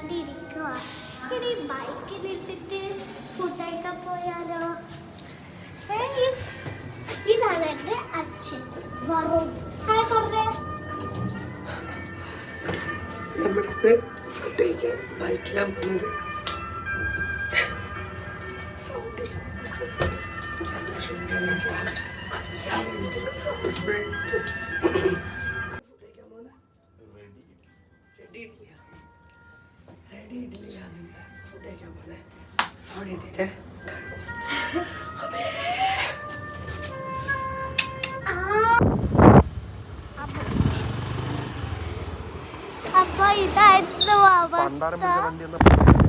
കഴിക്കാണ്ട് ഇരിക്കുക ഇനി ബൈക്കിലിട്ടിട്ട് ഫുഡ് കഴിക്കാൻ പോയാലോ ഇതാണ് എന്റെ അച്ഛൻ വറുൺ ഹായ് പറഞ്ഞേ നമ്മളിന്ന് ഫുഡ് കഴിക്കാൻ ബൈക്കിലാണ് പോകുന്നത്. സൗണ്ട് കുറച്ച് സൗണ്ട്. ജലദോഷം ഉണ്ടെന്നൊക്കെയാണ്. അവിടെ എത്തിയിട്ട്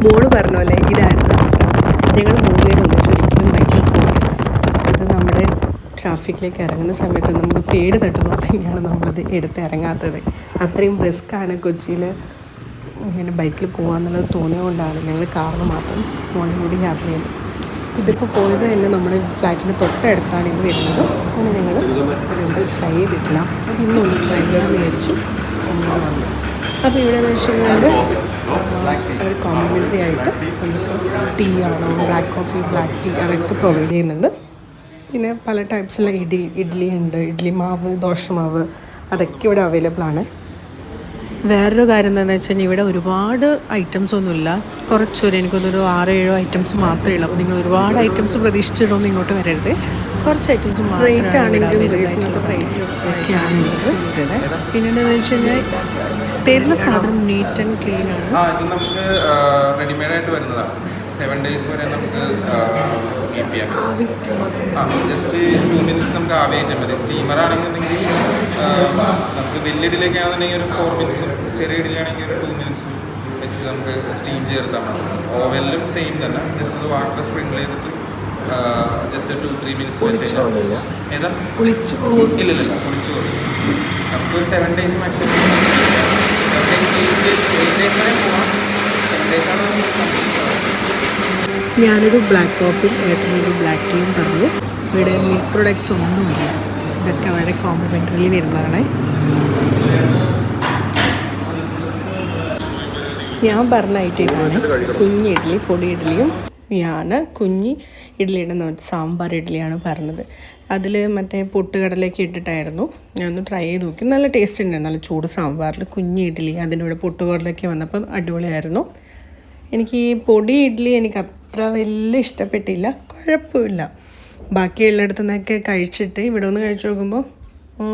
മോൾ പറഞ്ഞ പോലെ ഇതായിരുന്നു അവസ്ഥ. ഞങ്ങൾ മൂന്നുപേരും ഒന്നിച്ച് ഒരിക്കലും ബൈക്കിൽ പോകില്ല ഇത് നമ്മുടെ ട്രാഫിക്കിലേക്ക് ഇറങ്ങുന്ന സമയത്ത് നമ്മൾ പേട് തട്ടുന്നത് തന്നെയാണ് നമ്മളത് എടുത്ത് ഇറങ്ങാത്തത്. അത്രയും റിസ്ക്കാണ് കൊച്ചിയിൽ ഇങ്ങനെ ബൈക്കിൽ പോകാമെന്നുള്ളത് തോന്നിയതുകൊണ്ടാണ് ഞങ്ങൾ കാറിന് മാത്രം മോർണിംഗ് കൂടി യാത്ര ചെയ്യുന്നത് ഇതിപ്പോൾ പോയത് തന്നെ നമ്മുടെ ഫ്ലാറ്റിന്റെ തൊട്ടടുത്താണ് ഇത് വരുന്നത്. അങ്ങനെ ഞങ്ങൾ ഇവിടെ ട്രൈ ചെയ്തിട്ടില്ല. അപ്പോൾ ഇന്നൊന്ന് ട്രൈ ചെയ്യാമെന്ന് വിചാരിച്ചു. അപ്പോൾ ഇവിടെ എന്ന് വെച്ച് കഴിഞ്ഞാൽ അവർ കോംപ്ലിമെന്ററി ആയിട്ട് നമുക്ക് ടീ ആണോ ബ്ലാക്ക് കോഫി ബ്ലാക്ക് ടീ അതൊക്കെ പ്രൊവൈഡ് ചെയ്യുന്നുണ്ട്. പിന്നെ പല ടൈപ്സിലുള്ള ഇഡി ഇഡ്ഡലി ഉണ്ട്. ഇഡ്ഡലി മാവ് ദോശമാവ് അതൊക്കെ ഇവിടെ അവൈലബിൾ ആണ്. വേറൊരു കാര്യം എന്താണെന്ന് വെച്ചാൽ ഇവിടെ ഒരുപാട് ഐറ്റംസ് ഒന്നുമില്ല. കുറച്ചൊരു എനിക്കൊന്നൊരു ആറോ ഏഴോ ഐറ്റംസ് മാത്രമേ ഉള്ളൂ. അപ്പോൾ നിങ്ങൾ ഒരുപാട് ഐറ്റംസ് പ്രതീക്ഷിച്ചിട്ടൊന്നും ഇങ്ങോട്ട് വരരുത്. കുറച്ച് ഐറ്റംസ് റേറ്റ് ആണെങ്കിലും ഒക്കെയാണ് എനിക്ക് പിന്നെ എന്താണെന്ന് വെച്ച് കഴിഞ്ഞാൽ തരുന്ന സാധനം നീറ്റ് ആൻഡ് ക്ലീൻ ആണ്. നമുക്ക് റെഡിമെയ്ഡ് ആയിട്ട് വരുന്നതാണ്. സെവൻ ഡേയ്സ് വരെ നമുക്ക് കീപ്പ് ചെയ്യാൻ പറ്റും ആ ജസ്റ്റ് ടു മിനിറ്റ്സ് നമുക്ക് ആവി കയറ്റാൻ മതി. സ്റ്റീമർ ആണെന്നുണ്ടെങ്കിൽ നമുക്ക് വലിയ ഇഡലിയൊക്കെയാണെന്നുണ്ടെങ്കിൽ ഒരു ഫോർ മിനിറ്റ്സും ചെറിയ ഇടിയിലാണെങ്കിൽ ഒരു ടു മിനിറ്റ്സും വെച്ചിട്ട് നമുക്ക് സ്റ്റീം ചേർത്താൽ മതി. ഓവനിലും സെയിം തന്നെ. ജസ്റ്റ് വാട്ടർ സ്പ്രിങ്കിൾ ചെയ്തിട്ട് ജസ്റ്റ് ടു ത്രീ മിനിറ്റ്സ് ഏതാ കുളിച്ചു ഇല്ല ഇല്ല കുളിച്ച് കൊടുക്കും നമുക്ക് ഒരു സെവൻ ഡേയ്സ് മാക്സിമം. ഞാനൊരു ബ്ലാക്ക് കോഫിയും ഏട്ടനൊരു ബ്ലാക്ക് ടീയും പറഞ്ഞു. ഇവിടെ മിൽക്ക് പ്രൊഡക്ട്സ് ഒന്നുമില്ല. ഇതൊക്കെ അവരുടെ കോംപ്ലിമെന്ററിയിൽ വരുന്നതാണ്. ഞാൻ പറഞ്ഞ ഐറ്റം ഇതാണ്. കുഞ്ഞി ഇഡ്ഡലി പൊടി ഇഡ്ഡലിയും ഞാൻ കുഞ്ഞി ഇഡ്ഡലിയുടെ മറ്റേ സാമ്പാർ ഇഡ്ഡലിയാണ് പറഞ്ഞത്. അതിൽ മറ്റേ പൊട്ടുകടലൊക്കെ ഇട്ടിട്ടായിരുന്നു. ഞാനൊന്ന് ട്രൈ ചെയ്ത് നോക്കി. നല്ല ടേസ്റ്റ് ഉണ്ടായിരുന്നു. നല്ല ചൂട് സാമ്പാറിൽ കുഞ്ഞി ഇഡ്ഡലി. അതിന്റെ കൂടെ പൊട്ടുകടലൊക്കെ വന്നപ്പോൾ അടിപൊളിയായിരുന്നു. എനിക്ക് ഈ പൊടി ഇഡ്ഡലി എനിക്ക് അത്ര വലിയ ഇഷ്ടപ്പെട്ടില്ല. കുഴപ്പമില്ല. ബാക്കിയുള്ളിടത്തു നിന്നൊക്കെ കഴിച്ചിട്ട് ഇവിടെ ഒന്ന് കഴിച്ചു നോക്കുമ്പോൾ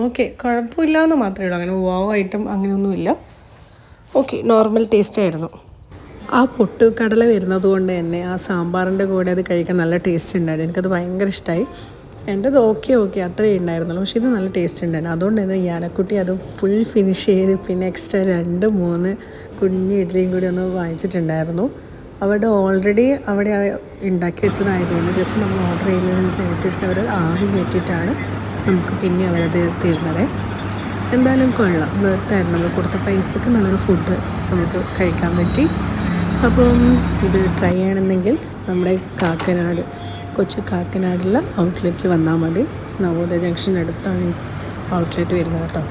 ഓക്കെ കുഴപ്പമില്ല എന്ന് മാത്രമേ ഉള്ളൂ. അങ്ങനെ വാവ് ഐറ്റം അങ്ങനെയൊന്നുമില്ല. ഓക്കെ നോർമൽ ടേസ്റ്റ് ആയിരുന്നു. ആ പൊട്ട് കടല വരുന്നത് കൊണ്ട് തന്നെ ആ സാമ്പാറിന്റെ കൂടെ അത് കഴിക്കാൻ നല്ല ടേസ്റ്റ് ഉണ്ടായിരുന്നു. എനിക്കത് ഭയങ്കര ഇഷ്ടമായി എന്റെത് ഓക്കെ ഓക്കെ അത്രയേ ഉണ്ടായിരുന്നുള്ളൂ. പക്ഷേ ഇത് നല്ല ടേസ്റ്റ് ഉണ്ടായിരുന്നു. അതുകൊണ്ട് തന്നെ ഞാനക്കുട്ടി അത് ഫുൾ ഫിനിഷ് ചെയ്ത് പിന്നെ എക്സ്ട്രാ രണ്ട് മൂന്ന് കുഞ്ഞു ഇഡ്ഡലിയും കൂടി ഒന്ന് വാങ്ങിച്ചിട്ടുണ്ടായിരുന്നു. അവിടെ ഓൾറെഡി അവിടെ ഉണ്ടാക്കി വെച്ചതായതുകൊണ്ട് ജസ്റ്റ് നമ്മൾ ഓർഡർ ചെയ്യുന്നതിനനുസരിച്ച് അവർ ആവി കയറ്റിയിട്ടാണ് നമുക്ക് പിന്നെ അവരത് തരുന്നത്. എന്തായാലും കൊള്ളാം. വെറുതായിരുന്നു നമ്മൾ കൊടുത്ത പൈസക്ക് നല്ലൊരു ഫുഡ് നമുക്ക് കഴിക്കാൻ പറ്റി. അപ്പം ഇത് ട്രൈ ചെയ്യണമെന്നെങ്കിൽ നമ്മുടെ കാക്കനാട് കൊച്ചു കാക്കനാടുള്ള ഔട്ട്ലെറ്റിൽ വന്നാൽ മതി. നവോദയ ജംഗ്ഷൻ അടുത്താണ് ഔട്ട്ലെറ്റ് വരുന്നത് കേട്ടോ.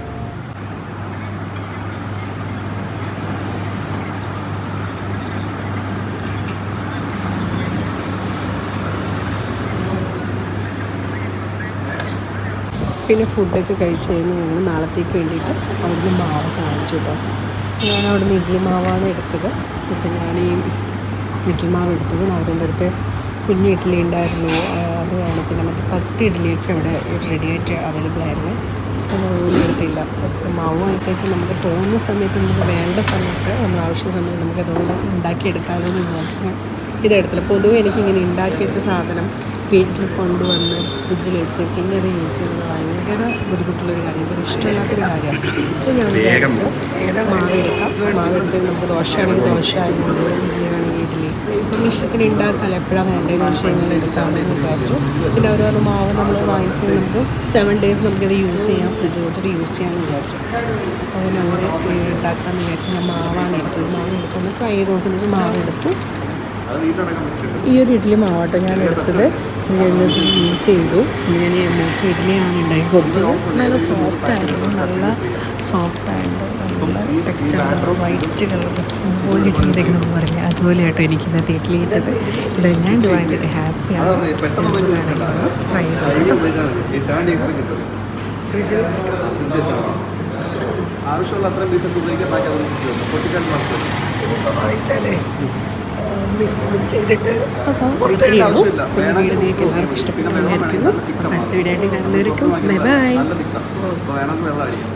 പിന്നെ ഫുഡൊക്കെ കഴിച്ച് കഴിഞ്ഞ് ഞങ്ങൾ നാളത്തേക്ക് വേണ്ടിയിട്ട് അവിടുന്ന് മാവ് കാണിച്ചു കേട്ടോ. ഞാൻ അവിടുന്ന് ഇഡ്ഡലി മാവാണ് എടുത്തത്. അപ്പം ഞാൻ ഈ ഇഡ്ഡലി മാവ് എടുത്തത്. അവരുടെ അടുത്ത് കുഞ്ഞ് ഇഡ്ഡലി ഉണ്ടായിരുന്നു. അത് വേണം. പിന്നെ മറ്റേ തട്ട് ഇഡ്ഡലിയൊക്കെ അവിടെ റെഡി ആയിട്ട് അവൈലബിൾ ആയിരുന്നു. നമ്മളൊന്നും എടുത്തില്ല. മാവ് വാങ്ങിക്കഴിച്ച് നമുക്ക് തോന്നുന്ന സമയത്ത് നമുക്ക് വേണ്ട സമയത്ത് നമ്മൾ ആവശ്യ സമയത്ത് നമുക്ക് അതുകൊണ്ട് ഉണ്ടാക്കിയെടുക്കാമെന്ന് വിചാരിച്ച് ഇതെടുത്തില്ല. പൊതുവെ എനിക്കിങ്ങനെ ഉണ്ടാക്കി വെച്ച സാധനം വീട്ടിൽ കൊണ്ടുവന്ന് ഫ്രിഡ്ജിൽ വെച്ച് പിന്നെ അത് യൂസ് ചെയ്യുന്നത് ഭയങ്കര ബുദ്ധിമുട്ടുള്ളൊരു കാര്യം എനിക്കത് ഇഷ്ടമില്ലാത്തൊരു കാര്യമാണ് സോ ഞാൻ വിചാരിച്ചു ഏതാ മാവ് എടുക്കാം? മാവ് എടുത്ത് നമുക്ക് ദോശയാണെങ്കിൽ ദോശ ആയിരുന്നു വീട്ടിൽ ഇപ്പം ഇഷ്ടത്തിന് ഉണ്ടാക്കാമല്ലോ എപ്പോഴാണ് വേണ്ടതെന്ന് വെച്ച് കഴിഞ്ഞാൽ എടുക്കാമെന്ന് വിചാരിച്ചു. പിന്നെ ഓരോരോ മാവ് നമ്മൾ വാങ്ങിച്ച് നമുക്ക് സെവൻ ഡേയ്സ് നമുക്കത് യൂസ് ചെയ്യാം ഫ്രിഡ്ജിൽ വെച്ചിട്ട് യൂസ് ചെയ്യാമെന്ന് വിചാരിച്ചു. അപ്പോൾ അങ്ങനെ ഉണ്ടാക്കാമെന്ന് വിചാരിച്ചു ഞാൻ മാവാണ് എടുത്തത്. മാവ് എടുത്തൊന്ന് ട്രൈ ചെയ്ത് നോക്കുന്നത് മാവ് എടുത്തു. ഈ ഒരു ഇഡ്ഡലി മാവാട്ടോ ഞാൻ എടുത്തത്. യൂസ് ചെയ്തു. ഞാൻ മോക്ക് ഇഡ്ഡലിയാണ് ഉണ്ടാക്കി കൊടുത്തത്. നല്ല സോഫ്റ്റ് ആയിരുന്നു നല്ല സോഫ്റ്റ് ആയിട്ട് നല്ല texture white colour football idli നമ്മൾ പറഞ്ഞു. അതുപോലെ ആട്ടോ എനിക്ക് ഇന്നത്തെ ഇഡ്ഡലി ഇട്ടത്. ഇത് ഞാൻ വാങ്ങിച്ചിട്ട് ഹാപ്പിയാണ് ട്രൈ ചെയ്തു ഫ്രിഡ്ജിൽ വെച്ചിട്ട്. ആവശ്യമുള്ള അത്രയും പൈസ ഉപയോഗിക്കാൻ ബാക്കി അത് പൊട്ടിച്ചാൽ മാത്രം വാങ്ങിച്ചാലേ. മിക്സ് ചെയ്തിട്ട് എല്ലാവർക്കും ഇഷ്ടപ്പെടുന്നു വിചാരിക്കുന്നു. അടുത്ത വീഡിയോ ആയിട്ട് കാണുന്നവർക്കും ബൈ ബൈ.